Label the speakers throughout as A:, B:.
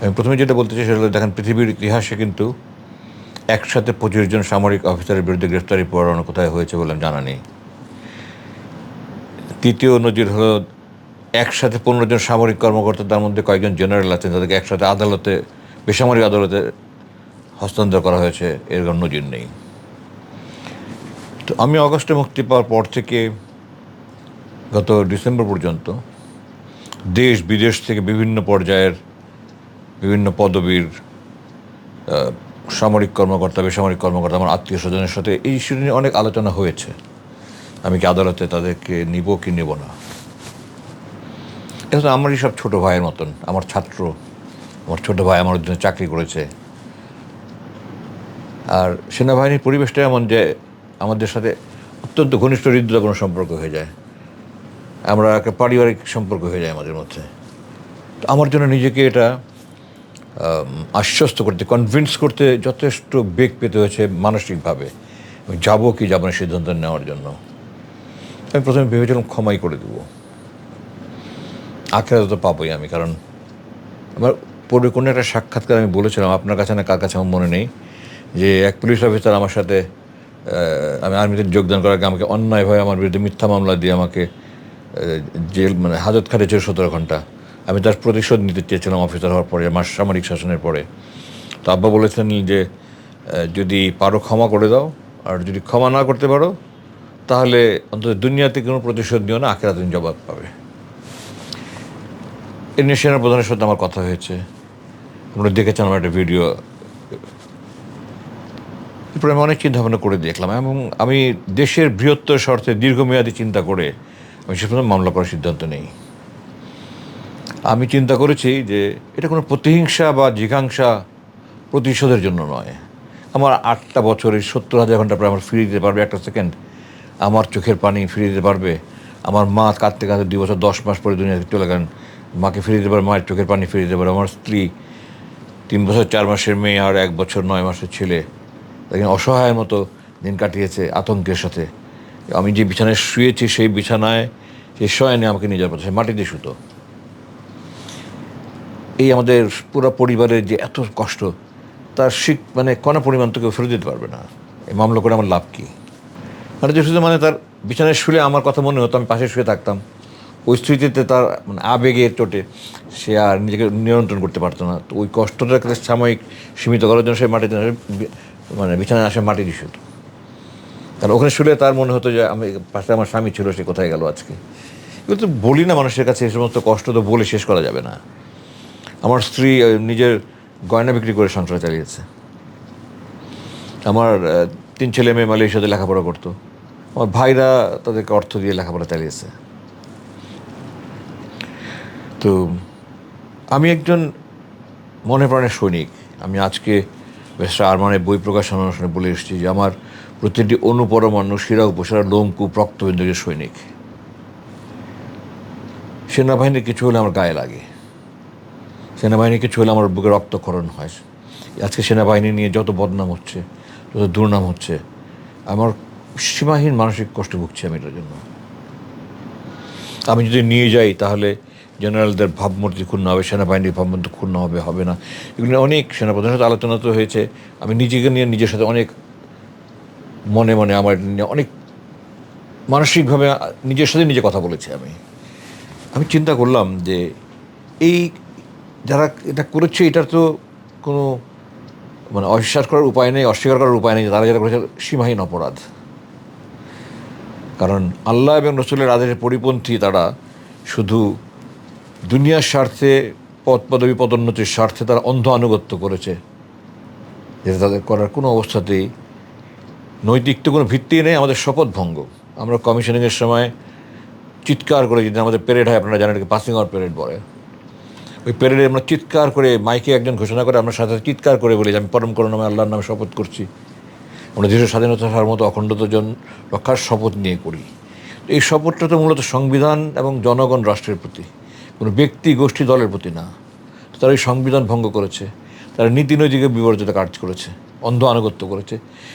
A: আমি প্রথমে যেটা বলতে চাই সেটা হলো, দেখেন, পৃথিবীর ইতিহাসে কিন্তু একসাথে পঁচিশ জন সামরিক অফিসারের বিরুদ্ধে গ্রেফতারি পরোয়ানা কোথায় হয়েছে বলে জানা নেই। তৃতীয় নজির হলো, একসাথে পনেরো জন সামরিক কর্মকর্তা তার মধ্যে কয়েকজন জেনারেল আছেন, তাদেরকে একসাথে আদালতে, বেসামরিক আদালতে হস্তান্তর করা হয়েছে এরকম নজির নেই। তো আমি অগস্টে মুক্তি পাওয়ার পর থেকে গত ডিসেম্বর পর্যন্ত দেশ বিদেশ থেকে বিভিন্ন পর্যায়ের বিভিন্ন পদবীর সামরিক কর্মকর্তা, বেসামরিক কর্মকর্তা, আমার আত্মীয় স্বজনের সাথে এই ইস্যু নিয়ে অনেক আলোচনা হয়েছে। আমি কি আদালতে তাদেরকে নিব কি নেব না? এটা তো আমারই সব ছোটো ভাইয়ের মতন, আমার ছাত্র, আমার ছোটো ভাই আমার জন্য চাকরি করেছে। আর সেনাবাহিনীর পরিবেশটা এমন যে আমাদের সাথে অত্যন্ত ঘনিষ্ঠ কোনো সম্পর্ক হয়ে যায়। আমরা একটা পারিবারিক সম্পর্ক হয়ে যায় আমাদের মধ্যে। তো আমার জন্য নিজেকে এটা আশ্বস্ত করতে কনভিন্স করতে যথেষ্ট বেগ পেতে হয়েছে মানসিকভাবে। যাব কি যাব না সিদ্ধান্ত নেওয়ার জন্য। আমি প্রথমে ভেবেছিলাম ক্ষমাই করে দেবো। আখেরাতে তো পাবোই আমি, কারণ আমার পরে কোনো একটা সাক্ষাৎকার আমি বলেছিলাম, আপনার কাছে না কার কাছে আমার মনে নেই, যে এক পুলিশ অফিসার আমার সাথে আমি আর্মিতে যোগদান করার আগে আমাকে অন্যায়ভাবে আমার বিরুদ্ধে মিথ্যা মামলা দিয়ে আমাকে জেল মানে হাজত খাটিয়েছিল সতেরো ঘণ্টা। আমি তার প্রতিশোধ নিতে চেয়েছিলাম অফিসার হওয়ার পরে, আমার সামরিক শাসনের পরে। তো আব্বা বলেছেন যে যদি পারো ক্ষমা করে দাও, আর যদি ক্ষমা না করতে পারো, তাহলে অন্তত দুনিয়াতে কোনো প্রতিশোধ নিও না আখেরা তুমি জবাব পাবে। এ নিয়ে সেনা প্রধানের সাথে আমার কথা হয়েছে। আপনারা দেখেছেন আমার একটা ভিডিও। এরপরে আমি অনেক চিন্তা ভাবনা করে দেখলাম এবং আমি দেশের বৃহত্তর স্বার্থে দীর্ঘমেয়াদী চিন্তা করে আমি সে মামলা করার সিদ্ধান্ত নেই। আমি চিন্তা করেছি যে এটা কোনো প্রতিহিংসা বা জিঘাংসা প্রতিশোধের জন্য নয়। আমার আটটা বছরের সত্তর হাজার ঘণ্টা প্রায় আমার ফিরিয়ে দিতে পারবে, একটা সেকেন্ড আমার চোখের পানি ফিরিয়ে দিতে পারবে, আমার মা কাঁদতে কাঁদতে দুই বছর দশ মাস পরে দুনিয়া চলে গেলেন, মাকে ফিরিয়ে দিতে পারবে, মায়ের চোখের পানি ফিরিয়ে দিতে পারবে, আমার স্ত্রী তিন বছর চার মাসের মেয়ে আর এক বছর নয় মাসের ছেলে। দেখেন, অসহায়ের মতো দিন কাটিয়েছে আতঙ্কের সাথে। আমি যে বিছানায় শুয়েছি সেই বিছানায় সেই শয়নে আমাকে নিয়ে যাওয়ার পথে মাটিতে শুতো। এই আমাদের পুরো পরিবারের যে এত কষ্ট, তার শিখ মানে কোনো পরিমাণ তো কেউ ফেরত দিতে পারবে না। এই মামলা করে আমার লাভ কী? মানে যে শুধু মানে তার বিছানায় শুলে আমার কথা মনে হতো, আমি পাশে শুয়ে থাকতাম। ওই স্মৃতিতে তার মানে আবেগের চোটে সে আর নিজেকে নিয়ন্ত্রণ করতে পারতো না। তো ওই কষ্টটাকে সাময়িক সীমিত করার জন্য সে মাটিতে মানে বিছানায় আসে মাটি দিয়ে শুতো কারণ ওখানে শুলে তার মনে হতো যে আমি, পাশে আমার স্বামী ছিল, সে কোথায় গেল আজকে? এগুলো তো বলি না মানুষের কাছে, এই সমস্ত কষ্ট তো বলে শেষ করা যাবে না। আমার স্ত্রী নিজের গয়না বিক্রি করে সংসার চালিয়েছে। আমার তিন ছেলে মেয়ে মালয়েশিয়াতে লেখাপড়া করতো। আমার ভাইরা তাদেরকে অর্থ দিয়ে লেখাপড়া চালিয়েছে। তো আমি একজন মনে প্রাণের সৈনিক। আমি আজকে বেশ আরমানের বই প্রকাশন অনুষ্ঠানে বলে এসেছি যে আমার প্রতিটি অনুপরমাণু, শিরা, উপসারা, লোমকূপ রক্তবিন্দুকের সৈনিক। সেনাবাহিনীর কিছু হলে আমার গায়ে লাগে। সেনাবাহিনী কিছু হলে আমার বুকে রক্তক্ষরণ হয়। আজকে সেনাবাহিনী নিয়ে যত বদনাম হচ্ছে, যত দুর্নাম হচ্ছে, আমার সীমাহীন মানসিক কষ্ট ভুগছি আমি এটার জন্য। আমি যদি নিয়ে যাই, তাহলে জেনারেলদের ভাবমূর্তি ক্ষুণ্ণ হবে, সেনাবাহিনীর ভাবমূর্তি ক্ষুণ্ণ হবে হবে না। এগুলো অনেক সেনাপ্রধানের সাথে আলোচনা তো হয়েছে। আমি নিজেকে নিয়ে নিজের সাথে অনেক মনে মনে আমার নিয়ে অনেক মানসিকভাবে নিজের সাথে নিজে কথা বলেছি আমি। আমি চিন্তা করলাম যে এই যারা এটা করেছে, এটার তো কোনো মানে অবিশ্বাস করার উপায় নেই, অস্বীকার করার উপায় নেই তারা যারা করেছে সীমাহীন অপরাধ। কারণ আল্লাহ এবং রসুলের আদেশের পরিপন্থী তারা শুধু দুনিয়ার স্বার্থে পদ পদবী পদোন্নতির স্বার্থে তারা অন্ধ আনুগত্য করেছে। যেটা তাদের করার কোনো অবস্থাতেই নৈতিক তো কোনো ভিত্তি নেই, আমাদের শপথ ভঙ্গ। আমরা কমিশনিংয়ের সময় চিৎকার করে যদি আমাদের প্যারেড হয়, আপনারা জানেন পাসিং আউট প্যারেড বলে। ওই প্যারেডে আমরা চিৎকার করে, মাইকে একজন ঘোষণা করে, আমরা সাথে চিৎকার করে বলি যে আমি পরম নামে আল্লাহর নামে শপথ করছি। আমরা দেশের স্বাধীনতা সার্বত অখণ্ডতা জন রক্ষার শপথ নিয়ে করি। এই শপথটা তো মূলত সংবিধান এবং জনগণ রাষ্ট্রের প্রতি, কোনো ব্যক্তি, গোষ্ঠী, দলের প্রতি না। তারা এই সংবিধান ভঙ্গ করেছে। তারা নীতি নৈতিকে বিবর্জিত কাজ করেছে, অন্ধ আনুগত্য করেছে।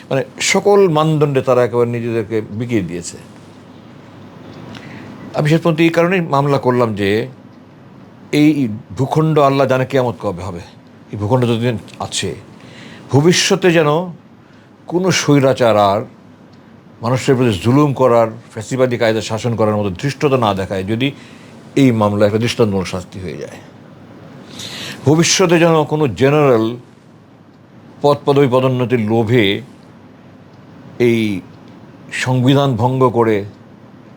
A: মানে সকল মানদণ্ডে তারা একেবারে নিজেদেরকে বিকিয়ে দিয়েছে। আমি শেষ এই কারণেই মামলা করলাম যে এই ভূখণ্ড আল্লাহ জানে কেমত কবে হবে। এই ভূখণ্ড যতদিন আছে, ভবিষ্যতে যেন কোনো স্বৈরাচার আর মানুষের প্রতি জুলুম করার, ফ্যাসিবাদী কায়দা শাসন করার মতো ধৃষ্টতা না দেখায়, যদি এই মামলা একটা দৃষ্টান্তমূলক শাস্তি হয়ে যায়। ভবিষ্যতে যেন কোনো জেনারেল পদ পদবি পদোন্নতির লোভে এই সংবিধান ভঙ্গ করে,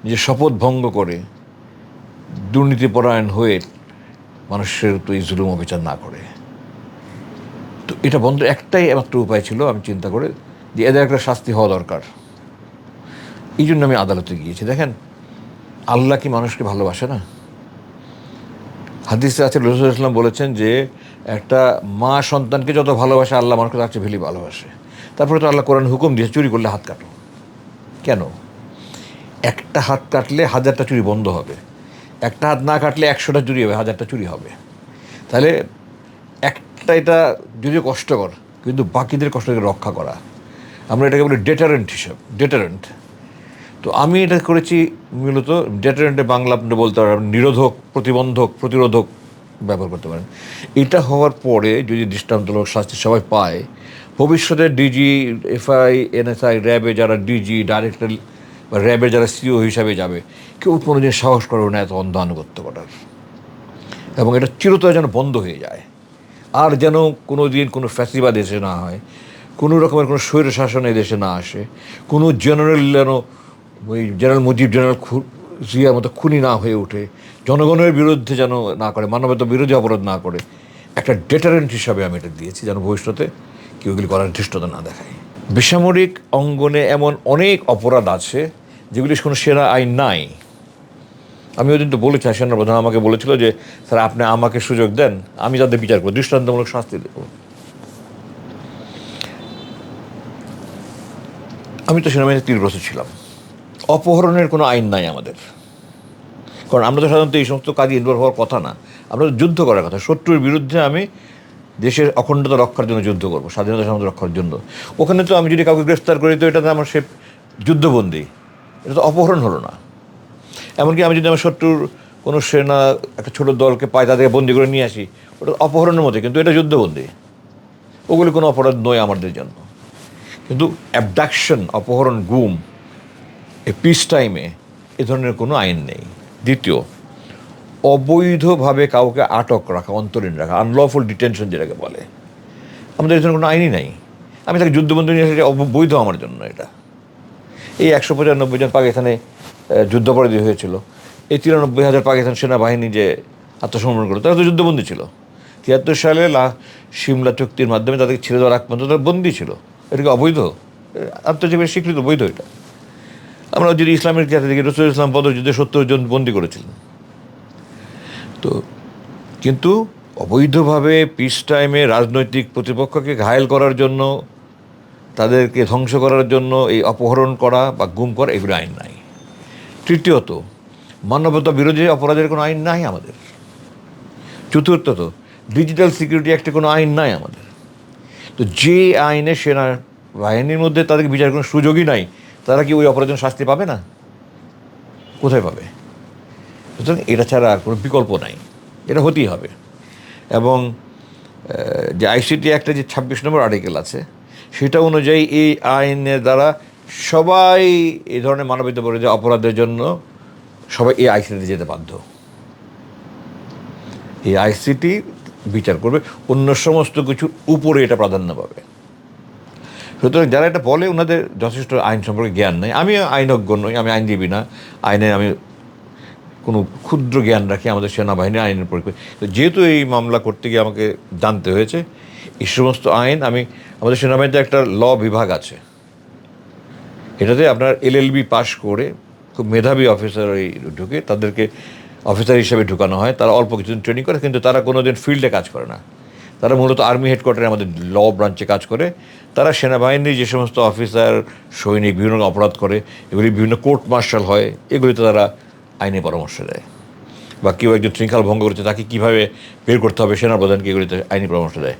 A: নিজের শপথ ভঙ্গ করে দুর্নীতিপরায়ণ হয়ে মানুষের তো এই জুলুম অবিচার না করে। তো এটা বন্ধ, একটাই মাত্র উপায় ছিল, আমি চিন্তা করে যে এদের একটা শাস্তি হওয়া দরকার। এই জন্য আমি আদালতে গিয়েছি। দেখেন, আল্লাহ কি মানুষকে ভালোবাসে না? হাদিসে আছে, রসুল ইসলাম বলেছেন যে, একটা মা সন্তানকে যত ভালোবাসে, আল্লাহ মানুষকে তার চেয়ে ভেলি ভালোবাসে। তারপরে তো আল্লাহ কোরআন হুকুম দিয়েছে, চুরি করলে হাত কাটো। কেন? একটা হাত কাটলে হাজারটা চুরি বন্ধ হবে। একটা হাত না কাটলে একশোটা চুরি হবে, হাজারটা চুরি হবে। তাহলে একটা এটা যদিও কষ্টকর, কিন্তু বাকিদের কষ্ট থেকে রক্ষা করা। আমরা এটাকে বলি ডেটারেন্ট হিসাব ডেটারেন্ট তো আমি এটা করেছি মূলত ডেটারেন্টে বাংলা আপনি বলতে পারেন নিরোধক, প্রতিবন্ধক, প্রতিরোধক ব্যবহার করতে পারেন। এটা হওয়ার পরে যদি দৃষ্টান্তমূলক শাস্তি সবাই পায়, ভবিষ্যতে ডিজি, এফআই, এনএসআই, র্যাবে যারা ডিজি, ডাইরেক্টর বা র্যাবে যারা সিও হিসাবে যাবে, কেউ কোনোদিন সাহস করবে না এত অন্ধ আনুগত্য করার। এবং এটা চিরতরে যেন বন্ধ হয়ে যায়। আর যেন কোনো দিন কোনো ফ্যাসিবাদ এসে না হয়, কোনো রকমের কোনো স্বৈর শাসন দেশে না আসে, কোনো জেনারেল যেন ওই জেনারেল মুজিব, জেনারেল জিয়ার মতো খুনি না হয়ে ওঠে, জনগণের বিরুদ্ধে যেন না করে, মানবতা বিরোধী অপরাধ না করে, একটা ডেটারেন্ট হিসাবে আমি এটা দিয়েছি যেন ভবিষ্যতে কেউ এগুলি করার ধৃষ্টতা না দেখায়। বেসামরিক অঙ্গনে এমন অনেক অপরাধ আছে যেগুলি কোনো সেরা আইন নাই। আমি ওই দিন তো বলেছি সেনা প্রধান আমাকে বলেছিল যে, স্যার, আপনি আমাকে সুযোগ দেন, আমি তাদের বিচার করব, দৃষ্টান্তমূলক শাস্তি দেব। আমি তো সেনাবাহিনীতে তিন বছর ছিলাম। অপহরণের কোনো আইন নাই আমাদের। কারণ আমরা তো সাধারণত এই সমস্ত কাজে ইনভলভ হওয়ার কথা না। আমরা তো যুদ্ধ করার কথা। শত্রুর বিরুদ্ধে আমি দেশের অখণ্ডতা রক্ষার জন্য যুদ্ধ করব, স্বাধীনতা সমাজ রক্ষার জন্য। ওখানে তো আমি যদি কাউকে গ্রেফতার করি, তো এটা তো আমার সে যুদ্ধবন্দী। এটা তো অপহরণ হলো না। এমনকি আমি যদি আমার শত্রুর কোনো সেনা, একটা ছোটো দলকে পাই তাদেরকে বন্দি করে নিয়ে আসি, ওটা অপহরণের মধ্যে কিন্তু এটা যুদ্ধবন্দী। ওগুলি কোনো অপরাধ নয় আমাদের জন্য। কিন্তু অ্যাবডাকশন অপহরণ, গুম এই পিস টাইমে এ ধরনের কোনো আইন নেই। দ্বিতীয়, অবৈধভাবে কাউকে আটক রাখা, অন্তরীণ রাখা আনলফুল ডিটেনশন যেটাকে বলে। আমাদের এখানে কোনো আইনই নাই। আমি তাকে যুদ্ধবন্ধু নিয়ে এসেছি অবৈধ আমার জন্য এটা। এই একশো পঁচানব্বই জন পাকিস্তানে যুদ্ধাপরাধী হয়েছিল। এই তিরানব্বই হাজার পাকিস্তান সেনাবাহিনী যে আত্মসমর্পণ করল, তারা তো যুদ্ধবন্দী ছিল। তিয়াত্তর সালে লা, সিমলা চুক্তির মাধ্যমে তাদেরকে ছেড়ে দেওয়ার পর্যন্ত তারা বন্দী ছিল। এটা কি অবৈধ আন্তর্জাতিক স্বীকৃত বৈধ এটা। আমরা যদি ইসলামের ইতিহাসে দেখি রসুল ইসলাম পদ পদযুদ্ধে সত্তর জন বন্দী করেছিলেন। তো, কিন্তু অবৈধভাবে পিস টাইমে রাজনৈতিক প্রতিপক্ষকে ঘায়েল করার জন্য তাদেরকে ধ্বংস করার জন্য এই অপহরণ করা বা গুম করা এগুলো আইন নাই। তৃতীয়ত, মানবতা বিরোধী অপরাধের কোনো আইন নাই আমাদের। চতুর্থত, ডিজিটাল সিকিউরিটি অ্যাক্টে কোনো আইন নাই আমাদের। তো যে আইনে সেনা বাহিনীর মধ্যে তাদেরকে বিচার কোনো সুযোগই নাই, তারা কি ওই অপরাধের শাস্তি পাবে না? কোথায় পাবে? সুতরাং এটা ছাড়া আর কোনো বিকল্প নাই। এটা হতেই হবে। এবং যে আইসিটি একটা যে ছাব্বিশ নম্বর আর্টিকেল আছে সেটা অনুযায়ী এই আইনের দ্বারা সবাই এই ধরনের মানবিত বিরোধী অপরাধের জন্য সবাই এই আইসিটিতে যেতে বাধ্য। এই আইসিটি বিচার করবে, অন্য সমস্ত কিছুর উপরে এটা প্রাধান্য পাবে। সুতরাং যারা এটা বলে ওনাদের যথেষ্ট আইন সম্পর্কে জ্ঞান নেই। আমি আইনজ্ঞ নই, আমি আইনজীবী না। আইনে আমি কোনো ক্ষুদ্র জ্ঞান রাখি আমাদের সেনাবাহিনী আইনের পরিপ্রেক্ষিতে যেহেতু এই মামলা করতে গিয়ে আমাকে জানতে হয়েছে এই সমস্ত আইন, আমি, আমাদের সেনাবাহিনীতে একটা ল বিভাগ আছে। এটাতে আপনার এলএলবি পাশ করে খুব মেধাবী অফিসার এই ঢুকে তাদেরকে অফিসার হিসেবে ঢুকানো হয়। তারা অল্প কিছুদিন ট্রেনিং করে, কিন্তু তারা কোনো দিন ফিল্ডে কাজ করে না। তারা মূলত আর্মি হেডকোয়ার্টারে আমাদের ল ব্রাঞ্চে কাজ করে। তারা সেনাবাহিনীর যে সমস্ত অফিসার, সৈনিক, বিভিন্ন অপরাধ করে, এগুলি বিভিন্ন কোর্ট মার্শাল হয়, এগুলিতে তারা আইনি পরামর্শ দেয়। বা কেউ একজন শৃঙ্খলা ভঙ্গ করছে, তাকে কীভাবে বের করতে হবে, সেনাপ্রধানকে এগুলিতে আইনি পরামর্শ দেয়।